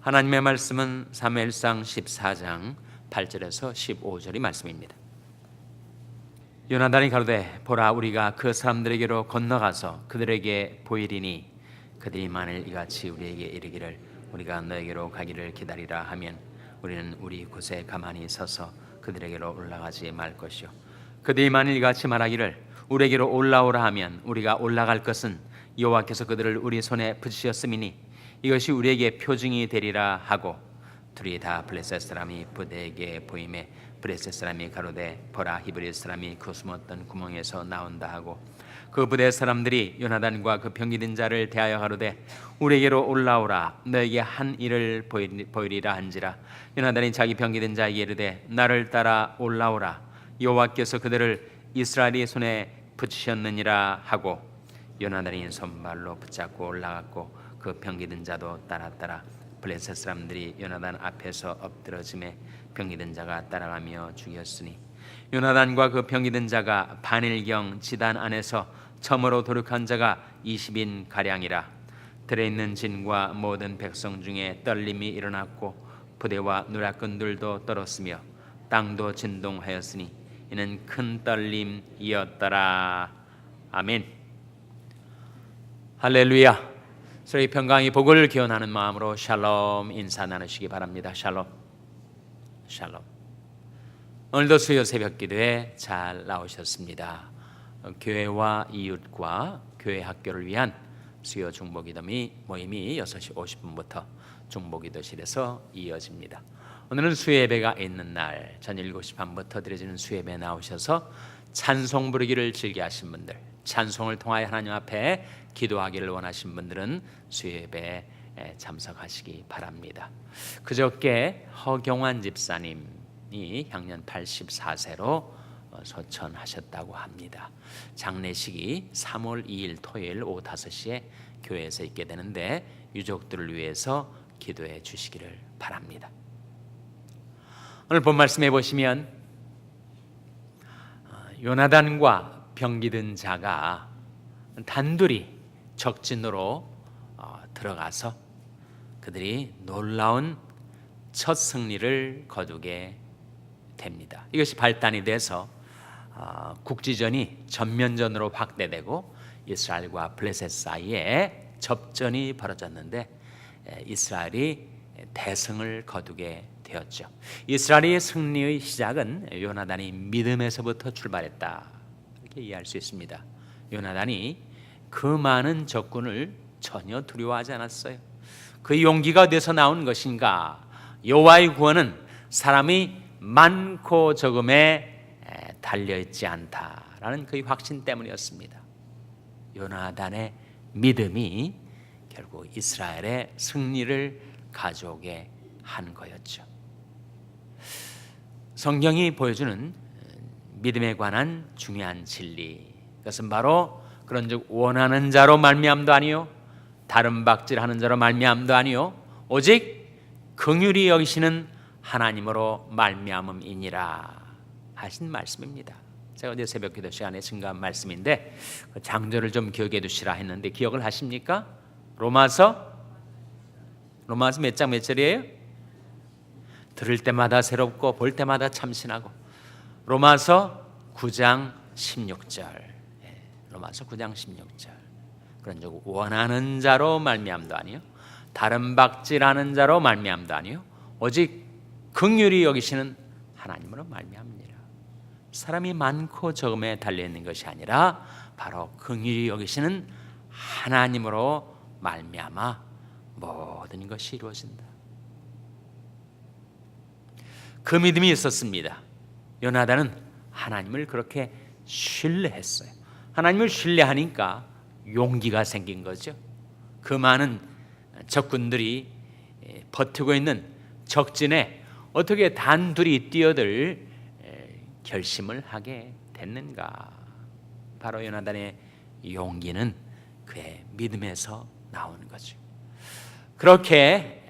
하나님의 말씀은 사무엘상 14장 8절에서 15절이 말씀입니다. 요나단이 가로되 보라 우리가 그 사람들에게로 건너가서 그들에게 보이리니 그들이 만일 이같이 우리에게 이르기를 우리가 너에게로 가기를 기다리라 하면 우리는 우리 곳에 가만히 서서 그들에게로 올라가지 말 것이요 그들이 만일 이같이 말하기를 우리에게로 올라오라 하면 우리가 올라갈 것은 여호와께서 그들을 우리 손에 붙이셨음이니 이것이 우리에게 표징이 되리라 하고 둘이 다 블레셋 사람이 부대에게 보임에 블레셋 사람이 가로되 보라 히브리 사람이 그 숨었던 구멍에서 나온다 하고 그 부대 사람들이 요나단과 그 병기든 자를 대하여 가로되 우리에게로 올라오라. 너에게 한 일을 보이리- 보이리라 한지라. 요나단이 자기 병기든 자에게 이르되 나를 따라 올라오라. 여호와께서 그들을 이스라엘의 손에 붙이셨느니라 하고 요나단이 손발로 붙잡고 올라갔고 그 병기든 자도 따라 따라 블레셋 사람들이 요나단 앞에서 엎드러짐에 병기든 자가 따라가며 죽였으니 요나단과 그 병기든 자가 반일경 지단 안에서 처음으로 도륙한 자가 20인 가량이라. 들에 있는 진과 모든 백성 중에 떨림이 일어났고 부대와 누락꾼들도 떨었으며 땅도 진동하였으니 이는 큰 떨림이었더라. 아멘. 할렐루야 저희 평강이 복을 기원하는 마음으로 샬롬 인사 나누시기 바랍니다. 샬롬. 샬롬. 오늘도 수요 새벽 기도에 잘 나오셨습니다. 어, 교회와 이웃과 교회 학교를 위한 수요 중보기도 모임이 6시 50분부터 중보기도실에서 이어집니다. 오늘은 수예배가 있는 날 저녁 7시 반부터 드려지는 수예배 나오셔서 찬송 부르기를 즐겨 하신 분들 찬송을 통하여 하나님 앞에 기도하기를 원하신 분들은 수예배에 참석하시기 바랍니다. 그저께 허경환 집사님이 향년 84세로 소천하셨다고 합니다. 장례식이 3월 2일 토요일 오후 5시에 교회에서 있게 되는데 유족들을 위해서 기도해 주시기를 바랍니다. 오늘 본 말씀해 보시면 어, 요나단과 병기든 자가 단둘이 적진으로 어, 들어가서 그들이 놀라운 첫 승리를 거두게 됩니다. 이것이 발단이 돼서 어, 국지전이 전면전으로 확대되고 이스라엘과 블레셋 사이에 접전이 벌어졌는데 에, 이스라엘이 대승을 거두게 되었죠. 이스라엘의 승리의 시작은 요나단이 믿음에서부터 출발했다. 이렇게 이해할 수 있습니다. 요나단이 그 많은 적군을 전혀 두려워하지 않았어요. 그 용기가 어디서 나온 것인가? 여호와의 구원은 사람이 많고 적음에 달려 있지 않다라는 그 확신 때문이었습니다. 요나단의 믿음이 결국 이스라엘의 승리를 가져오게 한 거였죠. 성경이 보여주는 믿음에 관한 중요한 진리 그것은 바로 그런즉 원하는 자로 말미암도 아니요 다른 박질하는 자로 말미암도 아니요 오직 긍휼히 여기시는 하나님으로 말미암음이니라 하신 말씀입니다. 제가 어제 새벽 기도 시간에 증가한 말씀인데 그 장절을 좀 기억해 두시라 했는데 기억을 하십니까? 로마서 로마서 몇 장 몇 절이에요? 들을 때마다 새롭고 볼 때마다 참신하고 로마서 9장 16절 예, 로마서 9장 16절 그런 즉 원하는 자로 말미암도 아니요 다른 박질하는 자로 말미암도 아니요 오직 긍휼히 여기시는 하나님으로 말미암니라 사람이 많고 적음에 달려 있는 것이 아니라 바로 긍휼히 여기시는 하나님으로 말미암아 모든 것이 이루어진다. 그 믿음이 있었습니다. 요나단은 하나님을 그렇게 신뢰했어요. 하나님을 신뢰하니까 용기가 생긴 거죠. 그 많은 적군들이 버티고 있는 적진에 어떻게 단둘이 뛰어들 결심을 하게 됐는가? 바로 요나단의 용기는 그의 믿음에서 나오는 거죠. 그렇게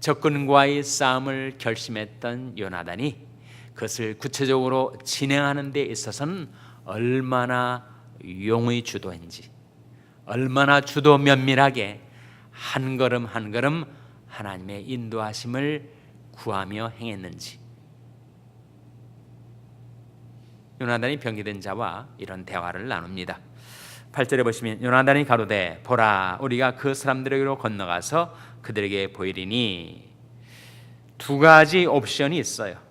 적군과의 싸움을 결심했던 요나단이 그것을 구체적으로 진행하는 데 있어서는 얼마나 용의 주도인지 얼마나 주도 면밀하게 한 걸음 한 걸음 하나님의 인도하심을 구하며 행했는지 요나단이 병기된 자와 이런 대화를 나눕니다. 8절에 보시면 요나단이 가로되 보라 우리가 그 사람들에게로 건너가서 그들에게 보이리니 두 가지 옵션이 있어요.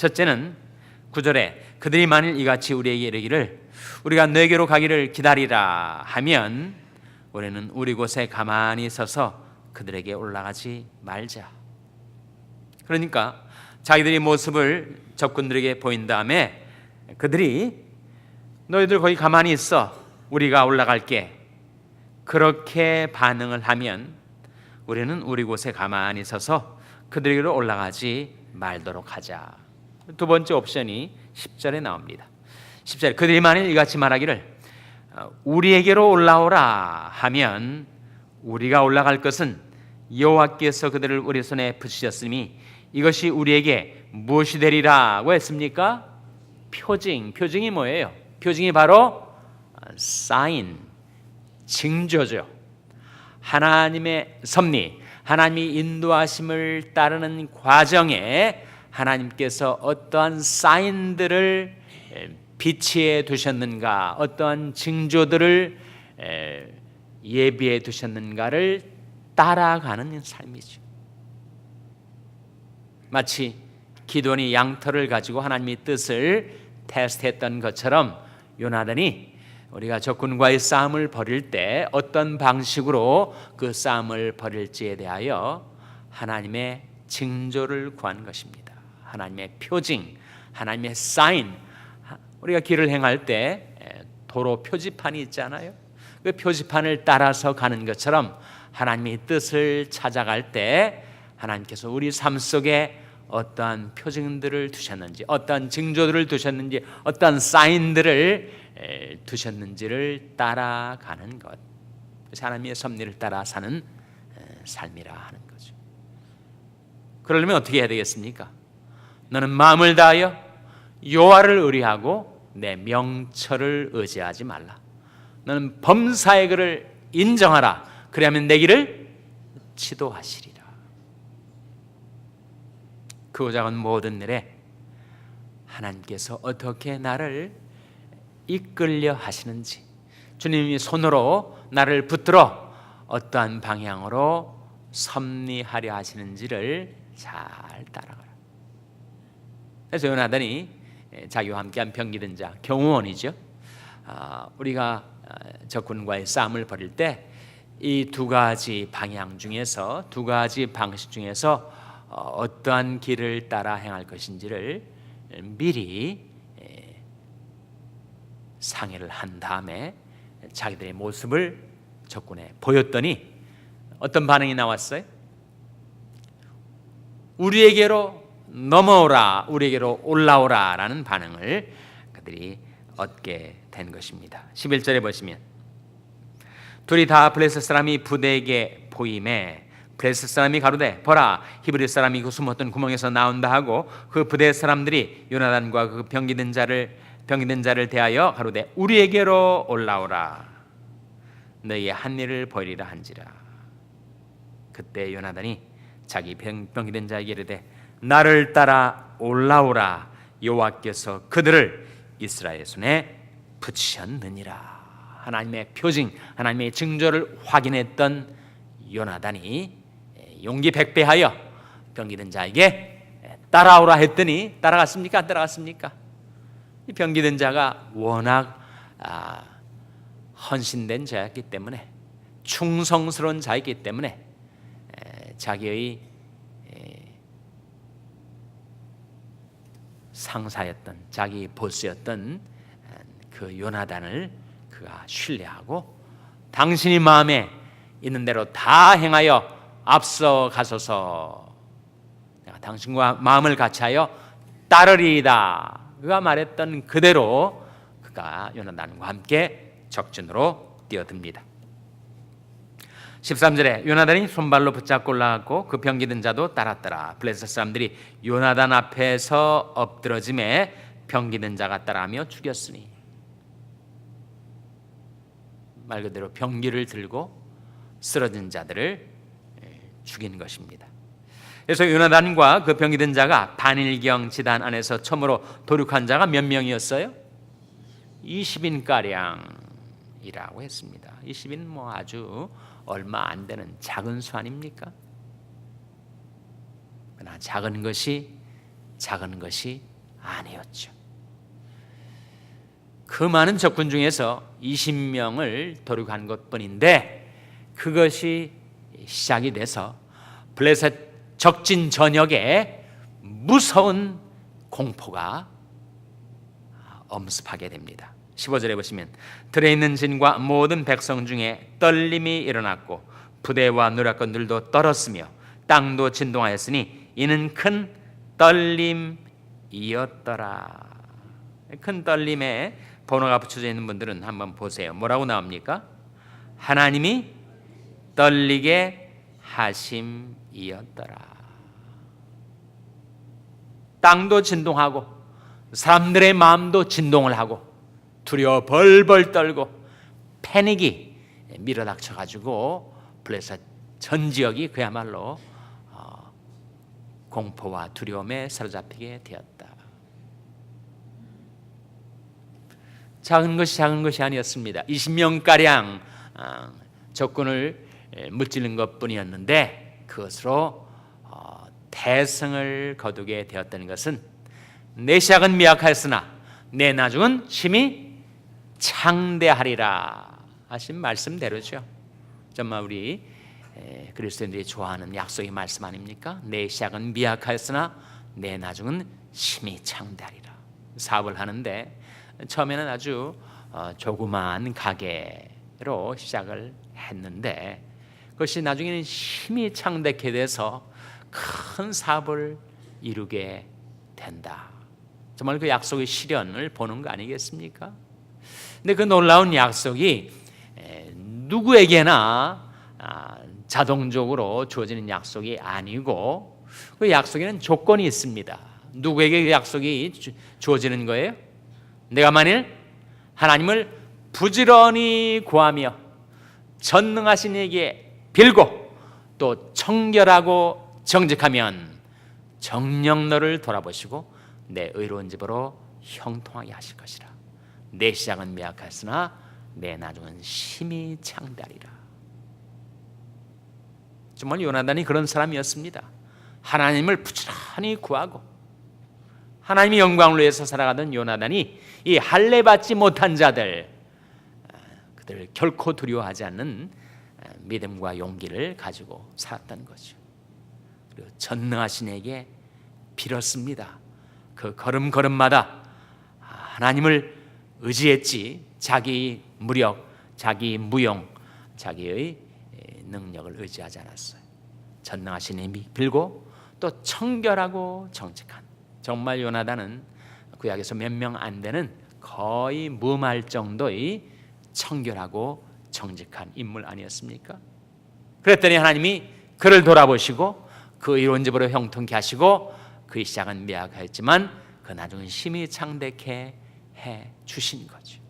첫째는 9절에 그들이 만일 이같이 우리에게 이르기를 우리가 너에게로 가기를 기다리라 하면 우리는 우리 곳에 가만히 서서 그들에게 올라가지 말자. 그러니까 자기들이 모습을 적군들에게 보인 다음에 그들이 너희들 거기 가만히 있어. 우리가 올라갈게. 그렇게 반응을 하면 우리는 우리 곳에 가만히 서서 그들에게로 올라가지 말도록 하자. 두 번째 옵션이 10절에 나옵니다. 10절 그들이 만일 이같이 말하기를 어, 우리에게로 올라오라 하면 우리가 올라갈 것은 여호와께서 그들을 우리 손에 붙이셨으니 이것이 우리에게 무엇이 되리라고 했습니까? 표징. 표징이 뭐예요? 표징이 바로 사인, 징조죠. 하나님의 섭리, 하나님이 인도하심을 따르는 과정에 하나님께서 어떠한 사인들을 비치해 두셨는가, 어떠한 징조들을 예비해 두셨는가를 따라가는 삶이죠. 마치 기돈이 양털을 가지고 하나님의 뜻을 테스트했던 것처럼 요나단이 우리가 적군과의 싸움을 벌일 때 어떤 방식으로 그 싸움을 벌일지에 대하여 하나님의 징조를 구한 것입니다. 하나님의 표징, 하나님의 사인. 우리가 길을 행할 때 도로 표지판이 있잖아요. 그 표지판을 따라서 가는 것처럼 하나님의 뜻을 찾아갈 때 하나님께서 우리 삶 속에 어떠한 표징들을 두셨는지, 어떠한 징조들을 두셨는지, 어떠한 사인들을 두셨는지를 따라가는 것. 하나님의 섭리를 따라 사는 삶이라 하는 거죠. 그러려면 어떻게 해야 되겠습니까? 너는 마음을 다하여 여호와를 의뢰하고 내 명철을 의지하지 말라. 너는 범사의 글을 인정하라. 그리하면 내 길을 지도하시리라. 그 작은 모든 일에 하나님께서 어떻게 나를 이끌려 하시는지 주님이 손으로 나를 붙들어 어떠한 방향으로 섭리하려 하시는지를 잘 따라가라. 그래서 요나단이 자기와 함께한 병기든 자 경호원이죠. 아, 우리가 적군과의 싸움을 벌일 때 이 두 가지 방향 중에서 두 가지 방식 중에서 어, 어떠한 길을 따라 행할 것인지를 미리 상의를 한 다음에 자기들의 모습을 적군에 보였더니 어떤 반응이 나왔어요? 우리에게로 넘어오라, 우리에게로 올라오라라는 반응을 그들이 얻게 된 것입니다. 11절에 보시면 둘이 다 블레셋 사람이 부대에게 보임에 블레셋 사람이 가로되 보라 히브리 사람이 그 숨었던 구멍에서 나온다 하고 그 부대 사람들이 요나단과 그 병기된 자를 병기된 자를 대하여 가로되 우리에게로 올라오라 너희의 한 일을 벌이라 한지라 그때 요나단이 자기 병, 병기된 자에게 이르되 나를 따라 올라오라 여호와께서 그들을 이스라엘 손에 붙이셨느니라 하나님의 표징 하나님의 증조를 확인했던 요나단이 용기 백배하여 병기된 자에게 따라오라 했더니 따라갔습니까? 안 따라갔습니까? 이 병기된 자가 워낙 아, 헌신된 자였기 때문에 충성스러운 자였기 때문에 에, 자기의 에, 상사였던 자기 보스였던 그 요나단을 그가 신뢰하고 당신이 마음에 있는 대로 다 행하여 앞서 가소서 내가 당신과 마음을 같이하여 따르리이다. 그가 말했던 그대로 그가 요나단과 함께 적진으로 뛰어듭니다. 13절에 요나단이 손발로 붙잡고 올라갔고 그 병기든 자도 따랐더라. 블레셋 사람들이 요나단 앞에서 엎드러짐에 병기든 자가 따라하며 죽였으니 말 그대로 병기를 들고 쓰러진 자들을 죽인 것입니다. 그래서 요나단과 그 병이 든 자가 반일경 지단 안에서 처음으로 도륙한 자가 몇 명이었어요? 20인 가량 이라고 했습니다. 20인 뭐 아주 얼마 안 되는 작은 수 아닙니까? 그러나 작은 것이 작은 것이 아니었죠. 그 많은 적군 중에서 20명을 도륙한 것뿐인데 그것이 시작이 돼서 블레셋 적진 전역에 무서운 공포가 엄습하게 됩니다. 15절에 보시면 들에 있는 진과 모든 백성 중에 떨림이 일어났고 부대와 누락건들도 떨었으며 땅도 진동하였으니 이는 큰 떨림이었더라. 큰 떨림에 번호가 붙여져 있는 분들은 한번 보세요. 뭐라고 나옵니까? 하나님이 떨리게 하심이었더라. 땅도 진동하고 사람들의 마음도 진동을 하고 두려워 벌벌 떨고 패닉이 밀어닥쳐 가지고 블레셋 전 지역이 그야말로 어, 공포와 두려움에 사로잡히게 되었다. 작은 것이 작은 것이 아니었습니다. 20명 가량 어, 적군을 물질른 것뿐이었는데 그것으로 어, 대승을 거두게 되었다는 것은 내 시작은 미약하였으나 내 나중은 심히 창대하리라 하신 말씀대로죠. 정말 우리 그리스도인들이 좋아하는 약속의 말씀 아닙니까? 내 시작은 미약하였으나 내 나중은 심히 창대하리라. 사업을 하는데 처음에는 아주 어, 조그마한 가게로 시작을 했는데 그것이 나중에는 힘이 창대케 돼서 큰 사업을 이루게 된다. 정말 그 약속의 실현을 보는 거 아니겠습니까? 근데 그 놀라운 약속이 누구에게나 아, 자동적으로 주어지는 약속이 아니고 그 약속에는 조건이 있습니다. 누구에게 그 약속이 주어지는 거예요? 내가 만일 하나님을 부지런히 구하며 전능하신 이에게 빌고 또 청결하고 정직하면 정령 너를 돌아보시고 내 의로운 집으로 형통하게 하실 것이라. 내 시작은 미약하으나 내 나중은 심히 창대하리라. 정말 요나단이 그런 사람이었습니다. 하나님을 부지런히 구하고 하나님의 영광을 위해서 살아가던 요나단이 이 할례 받지 못한 자들 아, 그들을 결코 두려워하지 않는 아, 믿음과 용기를 가지고 살았던 거죠. 그리고 전능하신 에게 빌었습니다. 그 걸음걸음마다 하나님을 의지했지 자기 무력, 자기 무용, 자기의 능력을 의지하지 않았어요. 전능하신 힘이 빌고 또 청결하고 정직한 정말 요나단은 구약에서 몇 명 안 되는 거의 무말 정도의 청결하고 정직한 인물 아니었습니까? 그랬더니 하나님이 그를 돌아보시고 그 이론 집으로 형통케 하시고 그의 시작은 미약하였지만 그 나중은 심히 창대케 해 주신 거죠.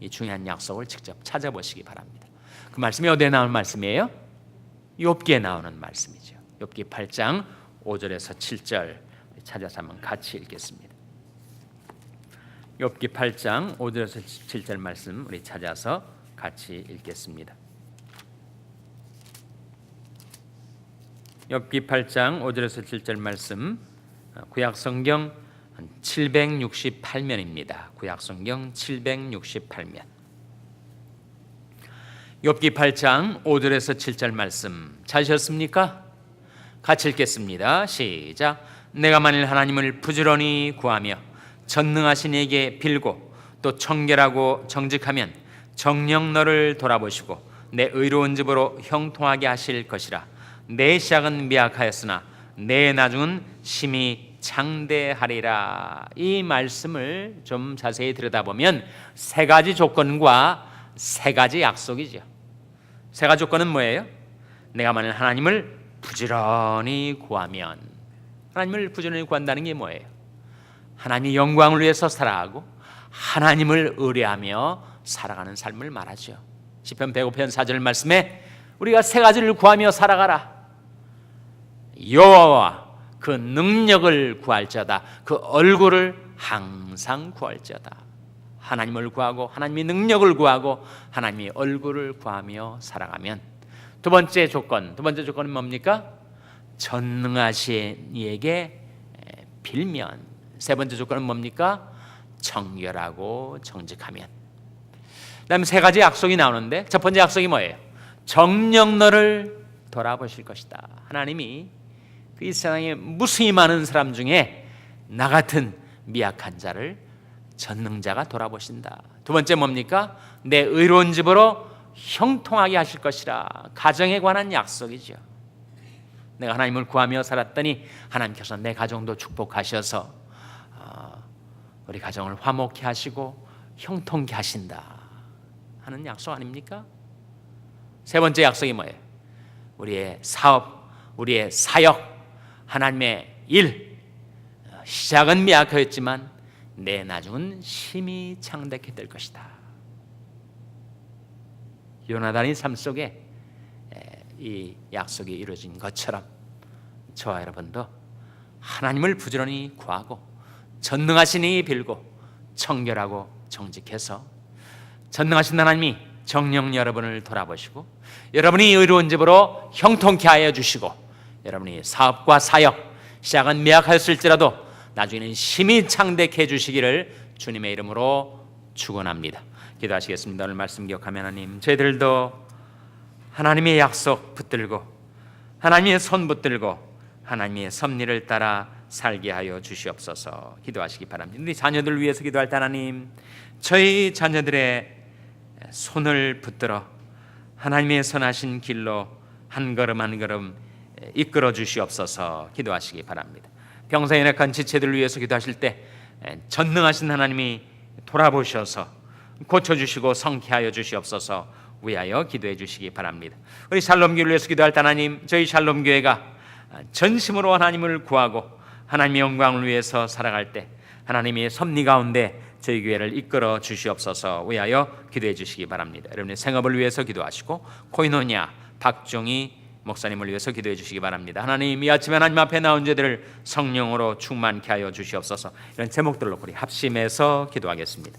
이 중요한 약속을 직접 찾아보시기 바랍니다. 그 말씀이 어디에 나온 말씀이에요? 욥기에 나오는 말씀이죠. 욥기 8장 5절에서 7절 찾아서 한번 같이 읽겠습니다. 욥기 8장 5절에서 7절 말씀 우리 찾아서 같이 읽겠습니다. 욥기 8장 5절에서 7절 말씀 구약 성경 768면입니다. 구약 성경 768면. 욥기 8장 5절에서 7절 말씀 찾으셨습니까? 같이 읽겠습니다. 시작. 내가 만일 하나님을 부지런히 구하며 전능하신 이에게 빌고 또 청결하고 정직하면 정령 너를 돌아보시고 내 의로운 집으로 형통하게 하실 것이라. 내 시작은 미약하였으나 내 나중은 심히 창대하리라. 이 말씀을 좀 자세히 들여다보면 세 가지 조건과 세 가지 약속이죠. 세 가지 조건은 뭐예요? 내가 만일 하나님을 부지런히 구하면 하나님을 부지런히 구한다는 게 뭐예요? 하나님의 영광을 위해서 살아가고 하나님을 의뢰하며 살아가는 삶을 말하죠. 시편 105편 4절 말씀에 우리가 세 가지를 구하며 살아가라. 여호와와 그 능력을 구할자다. 그 얼굴을 항상 구할자다. 하나님을 구하고 하나님의 능력을 구하고 하나님의 얼굴을 구하며 살아가면 두 번째 조건, 두 번째 조건은 뭡니까? 전능하신 이에게 빌면 세 번째 조건은 뭡니까? 정결하고 정직하면 그다음에 세 가지 약속이 나오는데 첫 번째 약속이 뭐예요? 정령 너를 돌아보실 것이다. 하나님이 그 이 세상에 무수히 많은 사람 중에 나 같은 미약한 자를 전능자가 돌아보신다. 두 번째 뭡니까? 내 의로운 집으로 형통하게 하실 것이라. 가정에 관한 약속이죠. 내가 하나님을 구하며 살았더니 하나님께서 내 가정도 축복하셔서 어, 우리 가정을 화목케 하시고 형통케 하신다 하는 약속 아닙니까? 세 번째 약속이 뭐예요? 우리의 사업, 우리의 사역, 하나님의 일 어, 시작은 미약하였지만 내 나중은 심히 창대케 될 것이다. 요나단의 삶 속에 에, 이 약속이 이루어진 것처럼 저와 여러분도 하나님을 부지런히 구하고 전능하시니 빌고 청결하고 정직해서 전능하신 하나님이 정령 여러분을 돌아보시고 여러분이 의로운 집으로 형통케 하여 주시고 여러분이 사업과 사역 시작은 미약하였을지라도 나중에는 심히 창대케 해 주시기를 주님의 이름으로 축원합니다. 기도하시겠습니다. 오늘 말씀 기억하면 하나님 저희들도 하나님의 약속 붙들고 하나님의 손 붙들고 하나님의 섭리를 따라 살게 하여 주시옵소서. 기도하시기 바랍니다. 우리 자녀들 위해서 기도할 때 하나님 저희 자녀들의 손을 붙들어 하나님의 선하신 길로 한 걸음 한 걸음 이끌어 주시옵소서. 기도하시기 바랍니다. 병사에 약한 지체들 위해서 기도하실 때 전능하신 하나님이 돌아보셔서 고쳐주시고 성쾌하여 주시옵소서 위하여 기도해 주시기 바랍니다. 우리 샬롬교를 위해서 기도할 때 하나님 저희 샬롬교회가 전심으로 하나님을 구하고 하나님의 영광을 위해서 살아갈 때 하나님의 섭리 가운데 저희 교회를 이끌어 주시옵소서 위하여 기도해 주시기 바랍니다. 여러분의 생업을 위해서 기도하시고 코이노냐 박종희 목사님을 위해서 기도해 주시기 바랍니다. 하나님 이 아침에 하나님 앞에 나온 자들을 성령으로 충만케 하여 주시옵소서. 이런 제목들로 우리 합심해서 기도하겠습니다.